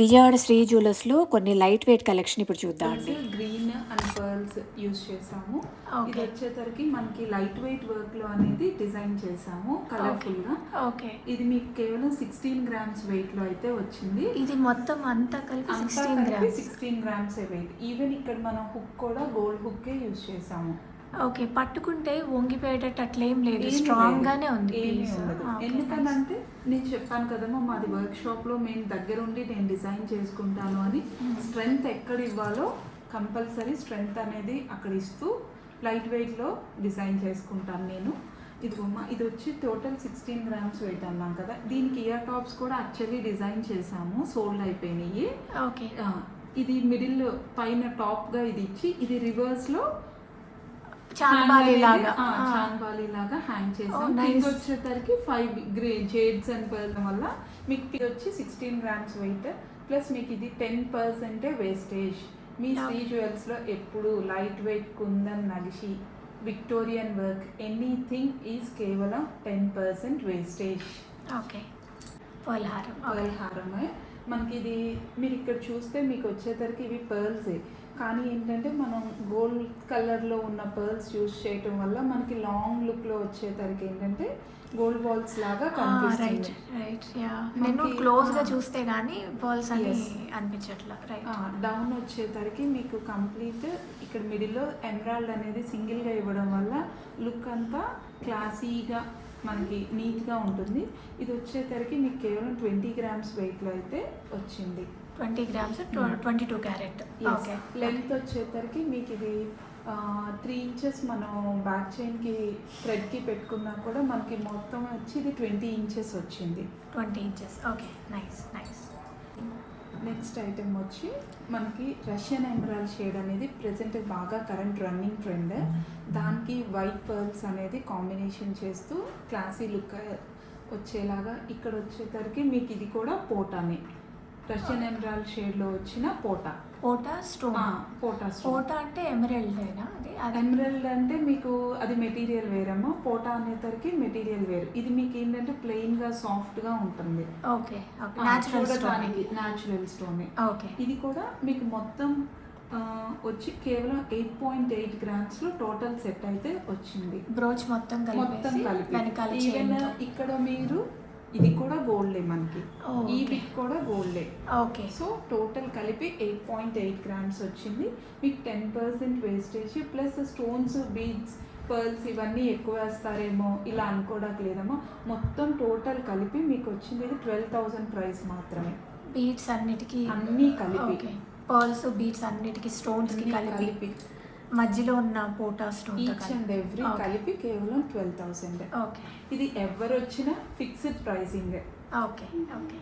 విజయవాడ శ్రీ జ్యువెలర్స్లో కొన్ని light weight collection ఇప్పుడు చూద్దాం అండి. గ్రీన్ అండ్ పర్ల్స్ యూస్ చేసాము. ఇది. వచ్చేసరికి మనకి లైట్ వెయిట్ వర్క్లో అనేది డిజైన్ చేసాము కలర్ఫుల్గా. ఓకే ఇది మీకు కేవలం సిక్స్టీన్ గ్రామ్స్ వెయిట్లో అయితే వచ్చింది. ఇది మొత్తం అంతా కలిపి sixteen grams sixteen grams weight even ఇక్కడ మనం హుక్ కూడా గోల్డ్ హుక్ యూస్ చేసాము. ఓకే పట్టుకుంటే వంగిపోయేటట్టు అట్లేం లేదు. స్ట్రాంగ్. గానే ఉంది. ఎందుకనంటే నేను చెప్పాను కదమ్మా మాది వర్క్ షాప్లో మేము దగ్గరుండి నేను డిజైన్ చేసుకుంటాను అని స్ట్రెంగ్త్ ఎక్కడ ఇవ్వాలో కంపల్సరీ స్ట్రెంగ్త్ అనేది అక్కడ ఇస్తూ లైట్ వెయిట్లో డిజైన్ చేసుకుంటాను నేను. ఇదిగోమ్మా ఇది వచ్చి టోటల్ సిక్స్టీన్ గ్రామ్స్ వెయిట్ అన్నాం కదా. దీనికి ఇయర్ టాప్స్ కూడా యాక్చువల్లీ డిజైన్ చేసాము సోల్డ్ అయిపోయినాయి. ఓకే. ఇది మిడిల్ పైన టాప్గా ఇది ఇచ్చి ఇది రివర్స్ లో చాంబాలి లాగా. చాన్బాలి లాగా హ్యాంగ్ చేసాం. కింద వచ్చేసరికి five grey jades and pearl వల్ల మీకు ఇది వచ్చి సిక్స్టీన్ గ్రామ్స్ వెయిట్ ప్లస్ మీకు ఇది టెన్ పర్సెంటే వేస్టేజ్ మీ. శ్రీ జ్యువెల్స్లో ఎప్పుడు లైట్ వెయిట్ కుందన్ నగిషి విక్టోరియన్ వర్క్ ఎనీథింగ్ ఈజ్ కేవలం ten percent wastage okay pearl హారమే మనకి ఇది మీరు ఇక్కడ చూస్తే మీకు వచ్చేసరికి ఇవి పర్ల్సే కానీ ఏంటంటే మనం గోల్డ్ కలర్లో ఉన్న పర్ల్స్ యూస్ చేయటం వల్ల మనకి లాంగ్ లుక్లో వచ్చేసరికి ఏంటంటే గోల్డ్ బాల్స్ లాగా రైట్ యా నేను మనకి- క్లోజ్గా ah. చూస్తే గానీ బాల్స్ అని Yes. అనిపించట్లా. రైట్ డౌన్ వచ్చేసరికి మీకు కంప్లీట్ ఇక్కడ మిడిల్లో ఎమరాల్డ్ అనేది సింగిల్గా ఇవ్వడం వల్ల లుక్ అంతా క్లాసీగా మనకి నీట్గా ఉంటుంది. ఇది వచ్చేసరికి మీకు కేవలం ట్వంటీ గ్రామ్స్ వెయిట్లో అయితే వచ్చింది. Twenty grams twenty two carat. Okay length వచ్చేసరికి మీకు ఇది త్రీ ఇంచెస్ మనం బ్యాక్ చైన్కి థ్రెడ్కి పెట్టుకున్నా కూడా మనకి మొత్తం వచ్చి ఇది ట్వంటీ ఇంచెస్ వచ్చింది. Twenty inches. Okay nice nice next item వచ్చి మనకి రష్యన్ ఎమరాల్ షేడ్ అనేది ప్రెసెంట్ బాగా కరెంట్ రన్నింగ్ ట్రెండ్ దానికి వైట్ పర్ల్స్ అనేది కాంబినేషన్ చేస్తూ క్లాసీ లుక్ వచ్చేలాగా ఇక్కడ వచ్చేసరికి మీకు ఇది కూడా పోటానే రష్యన్ ఎమరాల్ షేడ్లో వచ్చిన పోటా పోటా స్టోన్. పోటా స్టోన్. పోటా అంటే ఎమరల్డ్ అయినా అది ఎమరల్డ్ అంటే మీకు అది మెటీరియల్ వేరమ్మా. పోటా అనేసరికి మెటీరియల్ వేరు. ఇది మీకు ఏంటంటే ప్లెయిన్గా సాఫ్ట్గా ఉంటుంది. Okay. Okay. Natural stone. Okay. ఇది కూడా మీకు మొత్తం వచ్చి కేవలం ఎయిట్ పాయింట్ ఎయిట్ గ్రామ్స్లో టోటల్ సెట్ అయితే వచ్చింది. బ్రోచ్ మొత్తం మొత్తం కలిపి. ఇక్కడ మీరు ఇది కూడా గోల్డే మనకి. ఈ. బిట్ కూడా గోల్డే. ఓకే. సో టోటల్ కలిపి ఎయిట్ పాయింట్ ఎయిట్ గ్రామ్స్ వచ్చింది. మీకు ten percent wastage plus stones beads pearls ఇవన్నీ ఎక్కువ వేస్తారేమో ఇలా అనుకోవడానికి లేదమ్మా. మొత్తం టోటల్ కలిపి మీకు వచ్చింది ఇది ట్వెల్వ్ థౌసండ్ ప్రైస్ మాత్రమే. బీడ్స్ అన్నిటికీ అన్నీ కలిపి. పర్ల్స్ బీడ్స్ అన్నిటికీ స్టోన్స్కి అన్నీ కలిపి. కలిపి. మధ్యలో ఉన్న పోటా స్టోన్ ఈచ్ అండ్ ఎవ్రీ కలిపి. కేవలం ట్వెల్వ్ థౌసండ్ ఓకే ఇది ఎవరు వచ్చినా ఫిక్స్డ్ ప్రైసింగ్ ఓకే ఓకే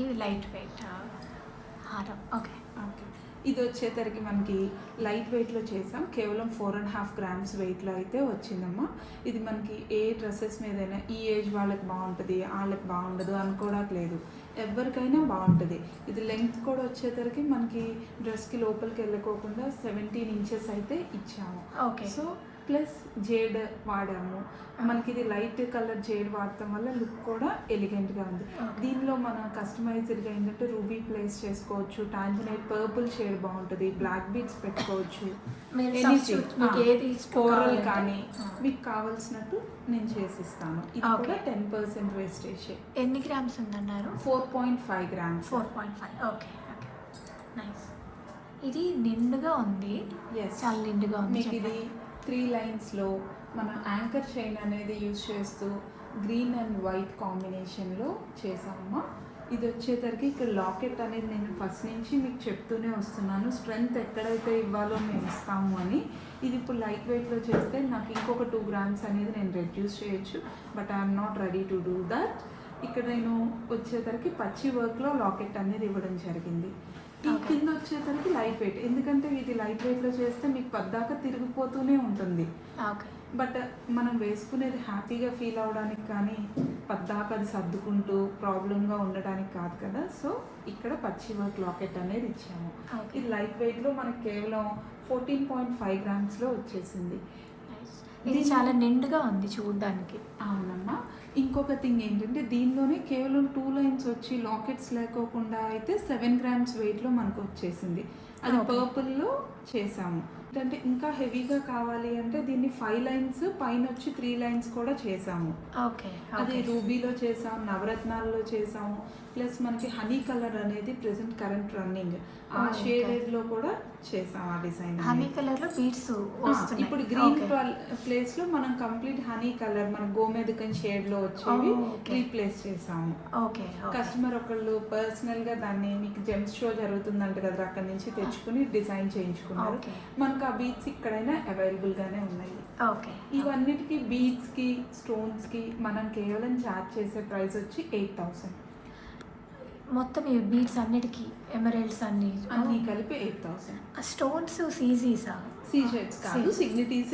ఇవి లైట్ వెయిట్ హారం. ఓకే ఓకే ఇది వచ్చేసరికి మనకి లైట్ వెయిట్లో చేసాం. కేవలం ఫోర్ అండ్ హాఫ్ గ్రామ్స్ వెయిట్లో అయితే వచ్చిందమ్మా. ఇది మనకి ఏ డ్రెస్సెస్ మీదైనా ఈ ఏజ్ వాళ్ళకి బాగుంటుంది వాళ్ళకి బాగుండదు అనుకోవడానికి లేదు. ఎవరికైనా బాగుంటుంది. ఇది లెంగ్త్ కూడా వచ్చేసరికి మనకి డ్రెస్కి లోపలికి వెళ్ళకోకుండా సెవెంటీన్ ఇంచెస్ అయితే ఇచ్చాము. ఓకే. సో ప్లస్ జేడ్ వాడాము మనకి ఇది లైట్ కలర్ జేడ్ వాడటం వల్ల లుక్ కూడా ఎలిగెంట్గా ఉంది. దీనిలో మనం కస్టమైజ్డ్గా ఏంటంటే రూబీ ప్లేస్ చేసుకోవచ్చు టాంజనైట్ పర్పుల్ షేడ్ బాగుంటుంది బ్లాక్ బీట్స్ పెట్టుకోవచ్చు కోరల్. కానీ. మీకు కావాల్సినట్టు నేను చేసిస్తాను ఇది. కూడా టెన్ పర్సెంట్ వేస్టేజ్ ఎన్ని గ్రామ్స్ ఉందన్నారు four point five grams four point five okay okay nice ఇది నిండుగా ఉంది. చాలా నిండుగా ఉంది ఇది. త్రీ లైన్స్లో మనం యాంకర్ చైన్ అనేది యూజ్ చేస్తూ గ్రీన్ అండ్ వైట్ కాంబినేషన్లో చేసామమ్మా ఇది వచ్చేసరికి ఇక్కడ లాకెట్ అనేది నేను ఫస్ట్ నుంచి మీకు చెప్తూనే వస్తున్నాను. స్ట్రెంగ్త్ ఎక్కడైతే ఇవ్వాలో మేము ఇస్తాము అని. ఇది ఇప్పుడు లైట్ వెయిట్లో చేస్తే నాకు ఇంకొక టూ గ్రామ్స్ అనేది నేను రెడ్యూస్ చేయొచ్చు but I'm not ready to do that. ఇక్కడ నేను వచ్చేసరికి పచ్చి వర్క్లో లాకెట్ అనేది ఇవ్వడం జరిగింది. ఈ Okay. కింద వచ్చేసరికి లైట్ వెయిట్ ఎందుకంటే ఇది లైట్ వెయిట్లో చేస్తే మీకు పద్దాక తిరిగిపోతూనే ఉంటుంది. బట్ మనం వేసుకునేది హ్యాపీగా ఫీల్ అవడానికి కానీ పద్దాక అది సర్దుకుంటూ ప్రాబ్లంగా ఉండడానికి కాదు కదా. సో ఇక్కడ పచ్చి వర్క్ లాకెట్ అనేది ఇచ్చాము. ఇది లైట్ వెయిట్లో మనకి కేవలం ఫోర్టీన్ పాయింట్ ఫైవ్ గ్రామ్స్లో వచ్చేసింది. ఇది చాలా నిండుగా ఉంది చూడడానికి. అవునమ్మా. ఇంకొక థింగ్ ఏంటంటే దీనిలోనే కేవలం టూ లైన్స్ వచ్చి లాకెట్స్ లేకోకుండా అయితే సెవెన్ గ్రామ్స్ వెయిట్లో మనకు వచ్చేసింది. అది. పర్పుల్లో చేసాము. అంటే ఇంకా హెవీగా కావాలి అంటే దీన్ని ఫైవ్ లైన్స్ పైన వచ్చి త్రీ లైన్స్ కూడా చేసాము. ఓకే అది రూబీలో చేసాం నవరత్నాల్లో చేసాము. ప్లస్ మనకి హనీ కలర్ అనేది ప్రెసెంట్ కరెంట్ రన్నింగ్ ఆ Oh, okay. షేడెడ్లో కూడా చేసాం ఆ డిజైన్ హనీ కలర్లో బీట్స్ వస్తున్నాయి. ఇప్పుడు గ్రీన్. ప్లేస్లో మనం కంప్లీట్ హనీ కలర్ మన గోమెదకన్ షేడ్లో వచ్చేవి Oh. రీప్లేస్ చేసాము. ఓకే కస్టమర్ ఒకళ్ళు పర్సనల్గా దాన్ని మీకు జెమ్స్ షో జరుగుతుందంట కదా అక్కడ నుంచి తెచ్చుకుని డిజైన్ చేయించుకున్నారు. మనకు ఆ బీట్స్ ఇక్కడైనా అవైలబుల్ గానే ఉన్నాయి. ఓకే ఇవన్నిటికి బీడ్స్కి స్టోన్స్కి మనం కేవలం చార్జ్ చేసే ప్రైస్ వచ్చి ఎయిట్ థౌసండ్ మొత్తం ఈ బీట్స్ అన్నిటికీ ఎమరల్డ్స్ అన్ని. అన్ని కలిపి ఎయిట్ థౌసండ్ స్టోన్స్ సీజీసా సీజెట్స్ కాదు సిగ్నిటీస్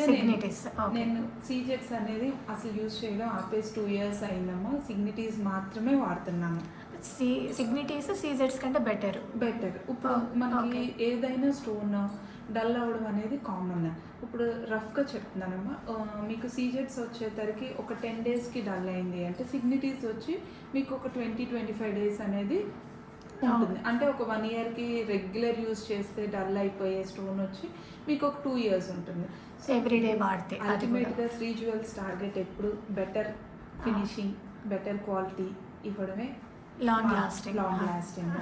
okay. నేను సీజెట్స్ అనేది అసలు యూజ్ చేయడం ఆపేసి టూ ఇయర్స్ అయిందమ్మా. సిగ్నిటీస్ మాత్రమే వాడుతున్నాను సి సిగ్నిటీస్ సీజెట్స్ కంటే బెటర్ బెటర్ ఇప్పుడు Oh, మనకి. ఏదైనా స్టోన్ డల్ అవ్వడం అనేది కామన్ ఇప్పుడు రఫ్గా చెప్తున్నానమ్మా. మీకు సీజెట్స్ వచ్చేసరికి ఒక టెన్ డేస్కి డల్ అయింది అంటే సిగ్నిటీస్ వచ్చి మీకు ఒక ట్వంటీ ట్వంటీ ఫైవ్ డేస్ అనేది ఉంటుంది. అంటే ఒక వన్ ఇయర్కి రెగ్యులర్ యూస్ చేస్తే డల్ అయిపోయే స్టోన్ వచ్చి మీకు ఒక టూ ఇయర్స్ ఉంటుంది. ఎవ్రీడే వాడితే అల్టిమేట్గా శ్రీ జ్యువెల్స్ టార్గెట్ ఎప్పుడు? బెటర్ ఫినిషింగ్ బెటర్ క్వాలిటీ ఇవ్వడమే long lasting long lasting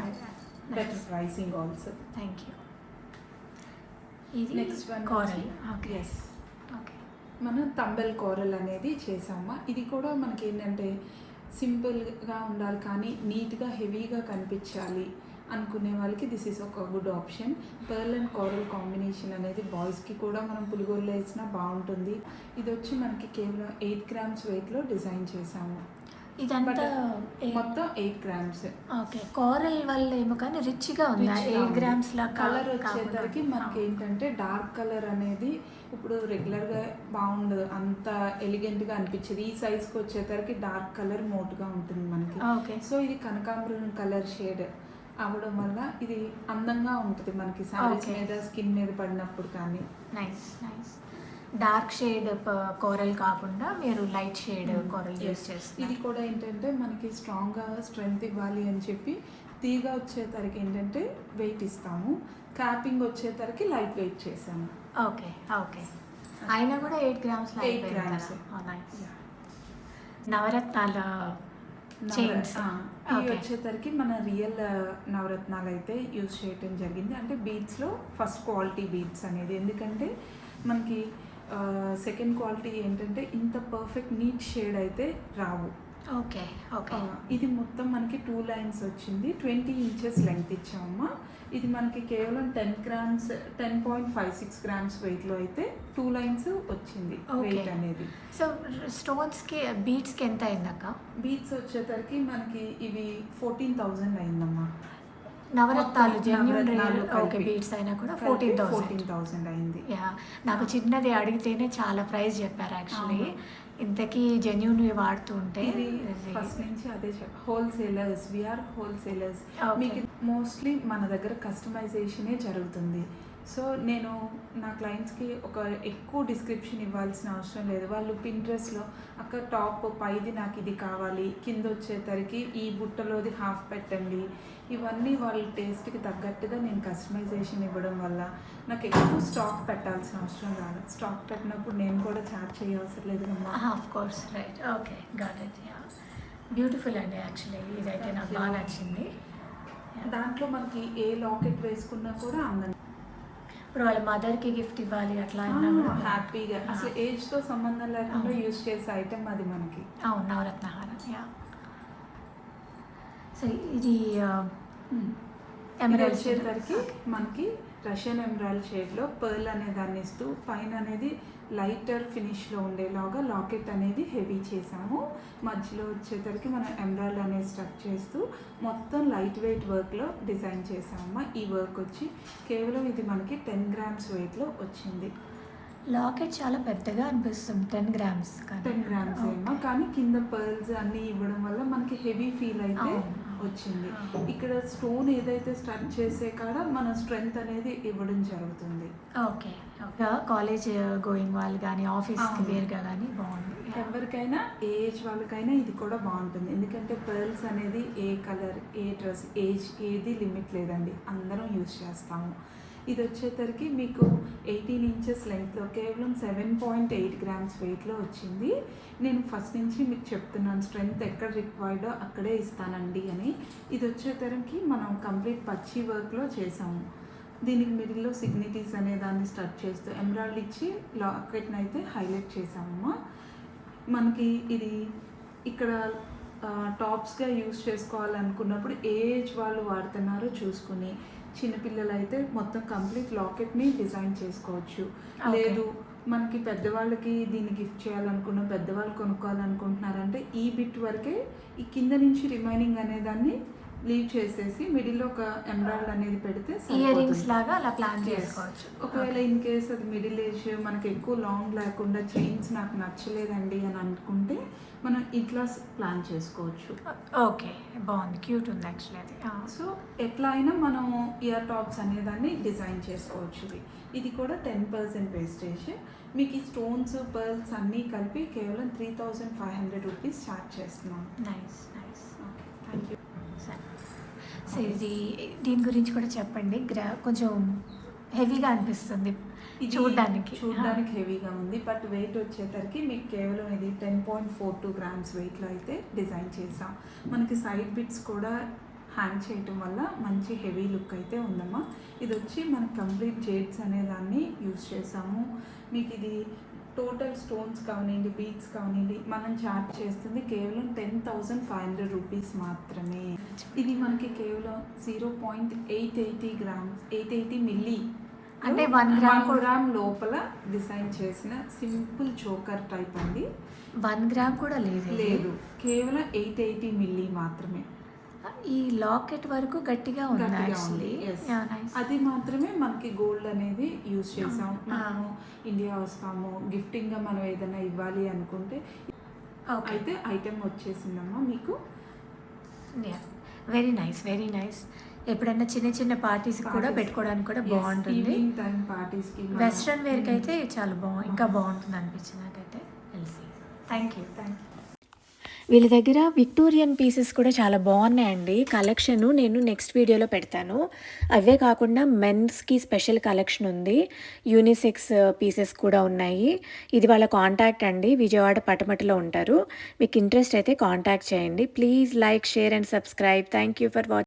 better pricing also thank you ఇది next one coral okay yes okay మనం తంబెల్ కోరల్ అనేది చేసామా? ఇది కూడా మనకి ఏంటంటే సింపుల్గా ఉండాలి కానీ నీట్గా హెవీగా కనిపించాలి అనుకునే వాళ్ళకి దిస్ ఈస్ ఒక good option pearl and coral combination అనేది బాయ్స్కి కూడా మనం పులిగోరలో వేసినా బాగుంటుంది. ఇది వచ్చి మనకి కేవలం ఎయిట్ గ్రామ్స్ వెయిట్లో డిజైన్ చేసాము. ఇదంతా మొత్తం ఎయిట్ గ్రామ్స్ ఓకే కోరల్ వల్ల ఏమో కానీ రిచ్గా ఉంది. ఎయిట్ గ్రామ్స్ లా కలర్ వచ్చేసరికి మనకి ఏంటంటే డార్క్ కలర్ అనేది ఇప్పుడు రెగ్యులర్గా బాగుండదు. అంత ఎలిగెంట్గా అనిపించేది. ఈ సైజ్కి వచ్చేసరికి డార్క్ కలర్ మోటుగా ఉంటుంది మనకి. ఓకే. సో ఇది కనకాంబరం కలర్ షేడ్ అవ్వడం వల్ల ఇది అందంగా ఉంటుంది మనకి. సారీస్. మీద స్కిన్ మీద పడినప్పుడు కానీ. Nice nice dark shade coral కాకుండా మీరు లైట్ షేడ్ కోరల్ యూస్ ఇది చేస్తున్నారు కూడా ఏంటంటే మనకి స్ట్రాంగ్గా స్ట్రెంగ్త్ ఇవ్వాలి అని చెప్పి తీగ వచ్చేసరికి ఏంటంటే వెయిట్ ఇస్తాము. క్యాపింగ్ వచ్చేసరికి లైట్ వెయిట్ చేసాము ఓకే. ఓకే. అయినా కూడా ఎయిట్ గ్రామ్స్ grams. నైస్. నవరత్నాల ఓకే. వచ్చేసరికి మన రియల్ నవరత్నాలు అయితే యూజ్ చేయటం జరిగింది. అంటే బీడ్స్లో ఫస్ట్ క్వాలిటీ బీడ్స్ అనేది. ఎందుకంటే మనకి సెకండ్ క్వాలిటీ ఏంటంటే ఇంత పర్ఫెక్ట్ నీట్ షేడ్ అయితే రావు. Okay okay. ఇది మొత్తం మనకి టూ లైన్స్ వచ్చింది. ట్వంటీ ఇంచెస్ లెంగ్త్ ఇచ్చామమ్మా. ఇది మనకి కేవలం ten grams ten point five six grams వెయిట్లో అయితే టూ లైన్స్ వచ్చింది. వెయిట్ అనేది. సో స్టోన్స్కి బీట్స్కి ఎంత అయిందక్క? బీట్స్ వచ్చేసరికి మనకి ఇవి ఫోర్టీన్ థౌజండ్ అయిందమ్మా. నవరత్నాలు జెన్యున్ ఓకే. బీట్స్ అయినా కూడా ఫోర్టీన్ థౌసండ్ ఫోర్టీన్ థౌసండ్ అయింది యా నాకు చిన్నది అడిగితేనే చాలా ప్రైస్ చెప్పారు యాక్చువల్లీ. ఇంతకీ జెన్యున్ వాడుతూ ఉంటే ఫస్ట్ నుంచి అదే హోల్సేలర్స్ విఆర్ హోల్సేలర్స్. మీకు మోస్ట్లీ మన దగ్గర కస్టమైజేషనే జరుగుతుంది సో నేను నా క్లయింట్స్కి ఒక ఎక్కువ డిస్క్రిప్షన్ ఇవ్వాల్సిన అవసరం లేదు. వాళ్ళు పింట్రెస్ట్లో అక్కడ టాప్ పైది నాకు ఇది కావాలి కింద వచ్చేసరికి ఈ బుట్టలోది హాఫ్ పెట్టండి. ఇవన్నీ వాళ్ళ టేస్ట్కి తగ్గట్టుగా నేను కస్టమైజేషన్ ఇవ్వడం వల్ల నాకు ఎక్కువ స్టాక్ పెట్టాల్సిన అవసరం రాదు. స్టాక్ పెట్టినప్పుడు నేను కూడా చార్జ్ చేయవసరం లేదు of course right okay got it beautiful అండి యాక్చువల్లీ ఇదైతే నాకు. బాగా నచ్చింది. దాంట్లో మనకి ఏ లాకెట్ వేసుకున్నా కూడా అందంగా ఇప్పుడు వాళ్ళ మదర్కి గిఫ్ట్ ఇవ్వాలి అట్లా హ్యాపీగా. అసలు ఏజ్తో సంబంధం లేకుండా. యూజ్ చేసే ఐటమ్ అది మనకి. అవును యా. సో ఇది ఇది ఎమరాల్డ్ వచ్చేసరికి మనకి రష్యన్ ఎమరాల్డ్ షేడ్లో పర్ల్ అనే దాన్ని ఇస్తూ పైన అనేది లైటర్ ఫినిష్లో ఉండేలాగా లాకెట్ అనేది హెవీ చేసాము మధ్యలో వచ్చేసరికి మనం ఎమరాల్డ్ అనేది స్ట్రక్ చేస్తూ మొత్తం లైట్ వెయిట్ వర్క్లో డిజైన్ చేసామమ్మా ఈ వర్క్ వచ్చి కేవలం ఇది మనకి టెన్ గ్రామ్స్ వెయిట్లో వచ్చింది. లాకెట్ చాలా పెద్దగా అనిపిస్తుంది టెన్ గ్రామ్స్ టెన్ గ్రామ్స్ ఏమో. కానీ కింద పర్ల్స్ అన్ని ఇవ్వడం వల్ల మనకి హెవీ ఫీల్ అయితే వచ్చింది. ఇక్కడ స్టోన్ ఏదైతే స్టడ్ చేసే కాడ మన స్ట్రెంగ్త్ అనేది ఇవ్వడం జరుగుతుంది. ఓకే కాలేజ్ గోయింగ్ వాళ్ళు కానీ ఆఫీస్కి అవును. వేరుగా కానీ బాగుంది. ఎవరికైనా ఏ ఏజ్ వాళ్ళకైనా ఇది కూడా బాగుంటుంది. ఎందుకంటే పర్ల్స్ అనేది ఏ కలర్ ఏ డ్రెస్ ఏజ్ ఏది లిమిట్ లేదండి. అందరం యూజ్ చేస్తాము. ఇది వచ్చేసరికి మీకు ఎయిటీన్ ఇంచెస్ లెంగ్త్లో కేవలం సెవెన్ పాయింట్ ఎయిట్ గ్రామ్స్ వెయిట్లో వచ్చింది. నేను ఫస్ట్ నుంచి మీకు చెప్తున్నాను స్ట్రెంగ్త్ ఎక్కడ రిక్వైర్డో అక్కడే ఇస్తానండి అని. ఇది వచ్చేసరికి మనం కంప్లీట్ పచ్చి వర్క్లో చేసాము. దీనికి మిడిల్లో సిగ్నిటీస్ అనే దాన్ని స్టార్ట్ చేస్తూ ఎమరాల్డ్ ఇచ్చి లాకెట్ని అయితే హైలైట్ చేసామమ్మా. మనకి ఇది ఇక్కడ టాప్స్గా యూస్ చేసుకోవాలనుకున్నప్పుడు ఏ ఏజ్ వాళ్ళు వాడుతున్నారో చూసుకుని చిన్నపిల్లలు అయితే మొత్తం కంప్లీట్ లాకెట్ని డిజైన్ చేసుకోవచ్చు. లేదు మనకి పెద్దవాళ్ళకి దీన్ని గిఫ్ట్ చేయాలనుకున్న పెద్దవాళ్ళు కొనుక్కోవాలనుకుంటున్నారంటే ఈ బిట్ వరకే ఈ కింద నుంచి రిమైనింగ్ అనేదాన్ని లీవ్ చేసేసి మిడిల్లో ఒక ఎమరాల్డ్ అనేది పెడితే ఇయర్ రింగ్స్. లాగా అలా ప్లాన్. చేసుకోవచ్చు. ఒకవేళ ఇన్ కేస్ అది మిడిల్ ఏజ్ మనకి ఎక్కువ లాంగ్ లేకుండా చైన్స్ నాకు నచ్చలేదండి అని అనుకుంటే మనం ఇట్లా ప్లాన్ చేసుకోవచ్చు. ఓకే బాగుంది. క్యూట్ ఉంది యాక్చువల్లీ అది. సో ఎట్లా అయినా మనం ఇయర్ టాప్స్ అనేదాన్ని డిజైన్ చేసుకోవచ్చు. ఇది ఇది కూడా టెన్ పర్సెంట్ వేస్టేజ్ మీకు ఈ స్టోన్స్ పర్ల్స్ అన్నీ కలిపి కేవలం three thousand five hundred rupees charge చేస్తున్నాం. Nice nice okay thank you సరే. సో ఇది దీని గురించి కూడా చెప్పండి. గ్రా కొంచెం హెవీగా అనిపిస్తుంది ఇది చూడ్డానికి. చూడడానికి హెవీగా ఉంది. బట్ వెయిట్ వచ్చేసరికి మీకు కేవలం ఇది ten point four two grams వెయిట్లో అయితే డిజైన్ చేసాం మనకి సైడ్ బిట్స్ కూడా హ్యాంగ్ చేయటం వల్ల మంచి హెవీ లుక్ అయితే ఉందమ్మా. ఇది వచ్చి మనకి కంప్లీట్ జేడ్స్ అనే దాన్ని యూస్ చేసాము మీకు ఇది టోటల్ స్టోన్స్ కానివ్వండి బీట్స్ కానివ్వండి మనం చార్జ్ చేస్తుంది కేవలం ten thousand five hundred rupees మాత్రమే. ఇది మనకి కేవలం zero point eight eighty grams eight eighty milli. అంటే gram కూడా- గ్రామ్ లోపల డిజైన్ చేసిన సింపుల్ చోకర్ టైప్ అండి. వన్ గ్రామ్ కూడా లేదు. లేదు కేవలం ఎయిట్ ఎయిటీ మిల్లీ మాత్రమే. ఈ లాకెట్ వరకు గట్టిగా ఉంది యాక్చువల్లీ. అది మాత్రమే మనకి గోల్డ్ అనేది యూజ్ చేసాం మనము ఇండియా వస్తాము గిఫ్టింగ్గా మనం ఏదైనా ఇవ్వాలి అనుకుంటే అయితే ఐటెం వచ్చేసిందమ్మా మీకు? వెరీ నైస్ వెరీ నైస్ ఎప్పుడైనా చిన్న చిన్న పార్టీస్ కూడా. పెట్టుకోవడానికి కూడా బాగుంటుంది. వెస్ట్రన్ వేర్కి అయితే చాలా బాగుంది ఇంకా బాగుంటుంది అనిపించింది నాకైతే. తెలిసి థ్యాంక్ యూ థ్యాంక్ యూ వీళ్ళ దగ్గర విక్టోరియన్ పీసెస్ కూడా చాలా బాగున్నాయండి. కలెక్షన్ నేను నెక్స్ట్ వీడియోలో పెడతాను. అవే కాకుండా మెన్స్కి స్పెషల్ కలెక్షన్ ఉంది. యూనిసెక్స్ పీసెస్ uh, కూడా ఉన్నాయి. ఇది వాళ్ళ కాంటాక్ట్ అండి. విజయవాడ పటమటిలో ఉంటారు. మీకు ఇంట్రెస్ట్ అయితే కాంటాక్ట్ చేయండి. Please like share and subscribe thank you for watching